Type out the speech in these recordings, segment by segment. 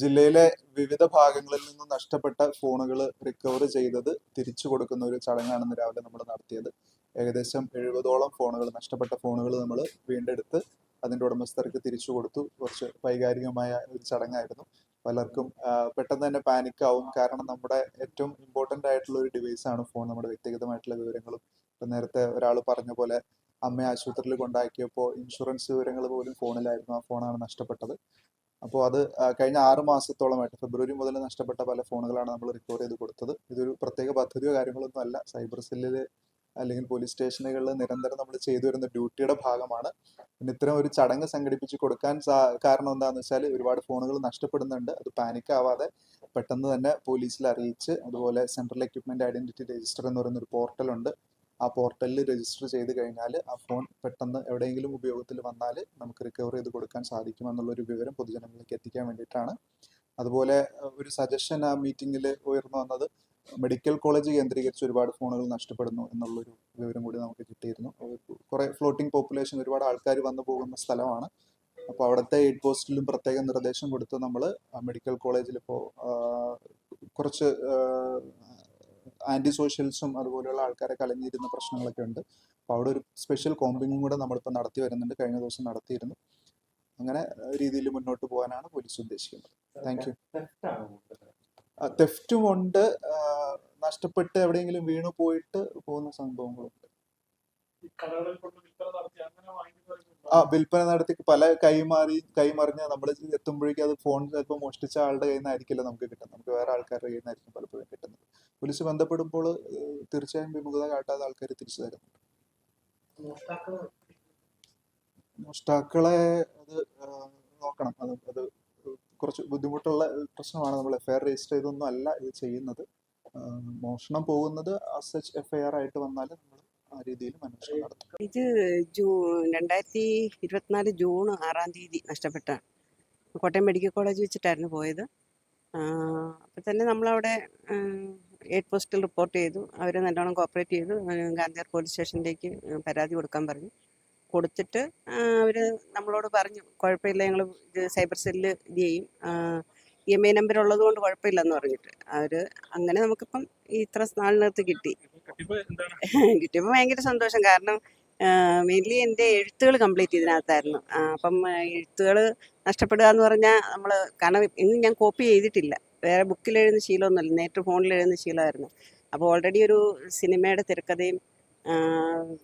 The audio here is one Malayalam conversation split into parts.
ജില്ലയിലെ വിവിധ ഭാഗങ്ങളിൽ നിന്നും നഷ്ടപ്പെട്ട ഫോണുകൾ റിക്കവർ ചെയ്തത് തിരിച്ചു കൊടുക്കുന്ന ഒരു ചടങ്ങാണ് ഇന്ന് രാവിലെ നമ്മൾ നടത്തിയത്. ഏകദേശം എഴുപതോളം ഫോണുകൾ നഷ്ടപ്പെട്ട ഫോണുകൾ നമ്മൾ വീണ്ടെടുത്ത് അതിന്റെ ഉടമസ്ഥർക്ക് തിരിച്ചു കൊടുത്തു. കുറച്ച് വൈകാരികമായ ഒരു ചടങ്ങായിരുന്നു. പലർക്കും പെട്ടെന്ന് തന്നെ പാനിക് ആവും കാരണം നമ്മുടെ ഏറ്റവും ഇമ്പോർട്ടന്റ് ആയിട്ടുള്ള ഒരു ഡിവൈസ് ആണ് ഫോൺ. നമ്മുടെ വ്യക്തിഗതമായിട്ടുള്ള വിവരങ്ങളും. ഇപ്പം നേരത്തെ ഒരാൾ പറഞ്ഞ പോലെ അമ്മയെ ആശുപത്രിയിൽ കൊണ്ടാക്കിയപ്പോൾ ഇൻഷുറൻസ് വിവരങ്ങൾ പോലും ഫോണിലായിരുന്നു. ആ ഫോണാണ് നഷ്ടപ്പെട്ടത്. അപ്പോൾ അത് കഴിഞ്ഞ ആറ് മാസത്തോളമായിട്ട് ഫെബ്രുവരി മുതൽ നഷ്ടപ്പെട്ട പല ഫോണുകളാണ് നമ്മൾ റിക്കവർ ചെയ്ത് കൊടുത്തത്. ഇതൊരു പ്രത്യേക പദ്ധതിയോ കാര്യങ്ങളൊന്നും അല്ല. സൈബർ സെല്ലിൽ അല്ലെങ്കിൽ പോലീസ് സ്റ്റേഷനുകളിൽ നിരന്തരം നമ്മൾ ചെയ്തു വരുന്ന ഡ്യൂട്ടിയുടെ ഭാഗമാണ്. പിന്നെ ഇത്തരം ഒരു ചടങ്ങ് സംഘടിപ്പിച്ച് കൊടുക്കാൻ കാരണം എന്താണെന്ന് വെച്ചാൽ ഒരുപാട് ഫോണുകൾ നഷ്ടപ്പെടുന്നുണ്ട്. അത് പാനിക് ആവാതെ പെട്ടെന്ന് തന്നെ പോലീസിൽ അറിയിച്ച് അതുപോലെ സെൻട്രൽ എക്യുപ്മെന്റ് ഐഡന്റിറ്റി രജിസ്റ്റർ എന്ന് പറയുന്ന ഒരു പോർട്ടലുണ്ട് ആ പോർട്ടലിൽ രജിസ്റ്റർ ചെയ്ത് കഴിഞ്ഞാൽ ആ ഫോൺ പെട്ടെന്ന് എവിടെയെങ്കിലും ഉപയോഗത്തിൽ വന്നാൽ നമുക്ക് റിക്കവർ ചെയ്ത് കൊടുക്കാൻ സാധിക്കും എന്നുള്ളൊരു വിവരം പൊതുജനങ്ങളിലേക്ക് എത്തിക്കാൻ വേണ്ടിയിട്ടാണ്. അതുപോലെ ഒരു സജഷൻ ആ മീറ്റിംഗിൽ ഉയർന്നു വന്നത് മെഡിക്കൽ കോളേജ് കേന്ദ്രീകരിച്ച് ഒരുപാട് ഫോണുകൾ നഷ്ടപ്പെടുന്നു എന്നുള്ളൊരു വിവരം കൂടി നമുക്ക് കിട്ടിയിരുന്നു. കുറെ ഫ്ലോട്ടിംഗ് പോപ്പുലേഷൻ ഒരുപാട് ആൾക്കാർ വന്നു പോകുന്ന സ്ഥലമാണ്. അപ്പോൾ അവിടുത്തെ എയ്ഡ് പോസ്റ്റിലും പ്രത്യേക നിർദ്ദേശം കൊടുത്ത് നമ്മൾ മെഡിക്കൽ കോളേജിൽ ഇപ്പോൾ കുറച്ച് ആന്റി സോഷ്യൽസും അതുപോലെയുള്ള ആൾക്കാരെ കളഞ്ഞിരുന്ന പ്രശ്നങ്ങളൊക്കെ ഉണ്ട്. അപ്പോൾ അവിടെ ഒരു സ്പെഷ്യൽ കോമ്പിങ്ങും കൂടെ നമ്മളിപ്പോൾ നടത്തി വരുന്നുണ്ട്. കഴിഞ്ഞ ദിവസം നടത്തിയിരുന്നു. അങ്ങനെ രീതിയിൽ മുന്നോട്ട് പോകാനാണ് പോലീസ് ഉദ്ദേശിക്കുന്നത്. താങ്ക് യു തെഫ്റ്റും ഉണ്ട്. നഷ്ടപ്പെട്ട് എവിടെയെങ്കിലും വീണു പോയിട്ട് പോകുന്ന സംഭവങ്ങളുണ്ട്? ആ വിൽപ്പന നടത്തി പല കൈമാറി കൈമറിഞ്ഞ നമ്മൾ എത്തുമ്പോഴേക്കും അത് ഫോൺ ചിലപ്പോൾ മോഷ്ടിച്ച ആളുടെ കയ്യിൽ നിന്നായിരിക്കില്ല നമുക്ക് കിട്ടുന്നത്. നമുക്ക് വേറെ ആൾക്കാരുടെ കയ്യിൽ നിന്നായിരിക്കും പലപ്പോഴും കിട്ടുന്നത്. പോലീസ് ബന്ധപ്പെടുമ്പോൾ തീർച്ചയായും വിമുഖത കാട്ടാതെ ആൾക്കാർ തിരിച്ചു തരുന്നുണ്ട്. മോഷ്ടാക്കളെ അത് നോക്കണം. അത് അത് കുറച്ച് ബുദ്ധിമുട്ടുള്ള പ്രശ്നമാണ്. നമ്മൾ എഫ്ഐആർ രജിസ്റ്റർ ചെയ്തൊന്നും അല്ല ഇത് ചെയ്യുന്നത്. മോഷണം പോകുന്നത് സച്ച് എഫ്ഐആർ ആയിട്ട് വന്നാൽ നമ്മൾ ആ രീതിയിൽ അന്വേഷണം നടത്തും. ഇത് ജൂ രണ്ടായിരത്തി ഇരുപത്തിനാല് ജൂൺ ആറാം തീയതി നഷ്ടപ്പെട്ട കോട്ടയം മെഡിക്കൽ കോളേജ് വെച്ചിട്ടായിരുന്നു പോയത്. അപ്പം തന്നെ നമ്മളവിടെ എയ്ഡ് പോസ്റ്റിൽ റിപ്പോർട്ട് ചെയ്തു. അവർ നല്ലോണം കോപ്പറേറ്റ് ചെയ്തു. ഗാന്ധിയാർ പോലീസ് സ്റ്റേഷനിലേക്ക് പരാതി കൊടുക്കാൻ പറഞ്ഞു. കൊടുത്തിട്ട് അവർ നമ്മളോട് പറഞ്ഞു കുഴപ്പമില്ല ഞങ്ങൾ ഇത് സൈബർ സെല്ലിൽ ഇത് ചെയ്യും. ഇ എം ഐ നമ്പർ ഉള്ളത് കൊണ്ട് കുഴപ്പമില്ലെന്ന് പറഞ്ഞിട്ട്. അവർ അങ്ങനെ നമുക്കിപ്പം ഇത്ര നാളിനകത്ത് കിട്ടി. കിട്ടിയപ്പോൾ ഭയങ്കര സന്തോഷം. കാരണം മെയിൻലി എന്റെ എഴുത്തുകൾ കംപ്ലീറ്റ് ഇതിനകത്തായിരുന്നു. അപ്പം എഴുത്തുകൾ നഷ്ടപ്പെടുക എന്ന് പറഞ്ഞാൽ നമ്മൾ കാരണം ഇന്ന് ഞാൻ കോപ്പി ചെയ്തിട്ടില്ല. വേറെ ബുക്കിൽ എഴുതുന്ന ശീലമൊന്നുമല്ല. നേരിട്ട് ഫോണിൽ എഴുതുന്ന ശീലമായിരുന്നു. അപ്പോൾ ഓൾറെഡി ഒരു സിനിമയുടെ തിരക്കഥയും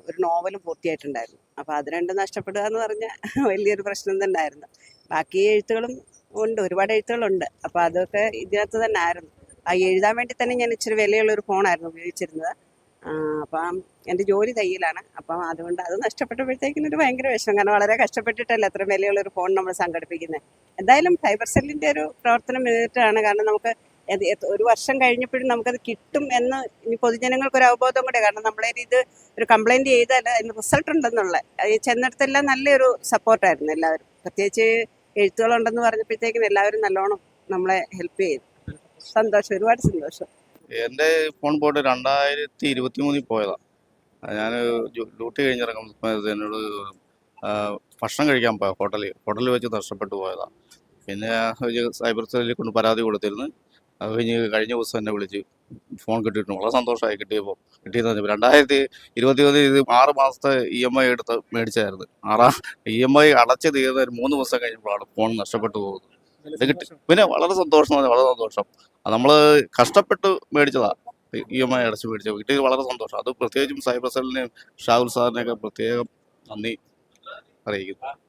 ഒരു നോവലും പൂർത്തിയായിട്ടുണ്ടായിരുന്നു. അപ്പോൾ അത് രണ്ടും നഷ്ടപ്പെടുക എന്ന് പറഞ്ഞാൽ വലിയൊരു പ്രശ്നം തന്നെ ആയിരുന്നു. ബാക്കി എഴുത്തുകളും ഉണ്ട്. ഒരുപാട് എഴുത്തുകളുണ്ട്. അപ്പോൾ അതൊക്കെ ഇതിനകത്ത് തന്നെ ആയിരുന്നു. ആ എഴുതാൻ വേണ്ടി തന്നെ ഞാൻ ഇച്ചിരി വിലയുള്ള ഒരു ഫോണായിരുന്നു ഉപയോഗിച്ചിരുന്നത്. അപ്പം എന്റെ ജോലി തയ്യലാണ്. അപ്പം അതുകൊണ്ട് അത് നഷ്ടപ്പെട്ടപ്പോഴത്തേക്കിനും ഒരു ഭയങ്കര വിഷമം. കാരണം വളരെ കഷ്ടപ്പെട്ടിട്ടല്ലേ അത്ര വിലയുള്ളൊരു ഫോൺ നമ്മൾ സംഘടിപ്പിക്കുന്നത് എന്തായാലും ഫൈബർ സെല്ലിന്റെ ഒരു പ്രവർത്തനം മികച്ചിട്ടാണ് കാരണം നമുക്ക് ഒരു വർഷം കഴിഞ്ഞപ്പോഴും നമുക്കത് കിട്ടും എന്ന് ഇനി പൊതുജനങ്ങൾക്ക് ഒരു അവബോധം കൂടെ. കാരണം നമ്മളെ ഇത് ഒരു കംപ്ലൈന്റ് ചെയ്താൽ അതിന് റിസൾട്ട് ഉണ്ടെന്നുള്ള ചെന്നിടത്തെല്ലാം നല്ലൊരു സപ്പോർട്ടായിരുന്നു എല്ലാവരും. പ്രത്യേകിച്ച് എഴുത്തുകളുണ്ടെന്ന് പറഞ്ഞപ്പോഴത്തേക്കും എല്ലാവരും നല്ലോണം നമ്മളെ ഹെൽപ്പ് ചെയ്തു. സന്തോഷം ഒരുപാട് സന്തോഷം. എന്റെ ഫോൺ പോയിട്ട് രണ്ടായിരത്തി ഇരുപത്തി മൂന്നിൽ പോയതാണ് ഞാൻ ഡ്യൂട്ടി കഴിഞ്ഞിറങ്ങുന്ന സമയത്ത് എന്നോട് ഭക്ഷണം കഴിക്കാൻ പോയ ഹോട്ടലിൽ. ഹോട്ടലിൽ വെച്ച് നഷ്ടപ്പെട്ടു പോയതാണ് പിന്നെ സൈബർ സെല്ലിൽ കൊണ്ട് പരാതി കൊടുത്തിരുന്നു. അത് കഴിഞ്ഞ് കഴിഞ്ഞ ദിവസം എന്നെ വിളിച്ച് ഫോൺ കിട്ടിയിട്ടുണ്ട്. വളരെ സന്തോഷമായി കിട്ടിയപ്പോൾ. കിട്ടിയെന്ന് പറഞ്ഞപ്പോൾ രണ്ടായിരത്തി ഇരുപത്തി ഒന്ന് ഇത് ആറ് മാസത്തെ ഇ എം ഐ എടുത്ത് മേടിച്ചായിരുന്നു. ആറാം ഇ എം ഐ അടച്ച് തീർന്ന ഒരു മൂന്ന് ദിവസം കഴിഞ്ഞപ്പോഴാണ് ഫോൺ നഷ്ടപ്പെട്ടു പോകുന്നത്. ഇത് കിട്ടി. പിന്നെ വളരെ സന്തോഷം വളരെ സന്തോഷം. നമ്മൾ കഷ്ടപ്പെട്ട് മേടിച്ചതാ. ഇ എം ഐ അടച്ച് മേടിച്ചത് കിട്ടിയത് വളരെ സന്തോഷം. അത് പ്രത്യേകിച്ചും സൈബർ സെല്ലിനെയും ഷാഹുൽ സാറിനെയൊക്കെ പ്രത്യേകം നന്ദി അറിയിക്കുന്നു.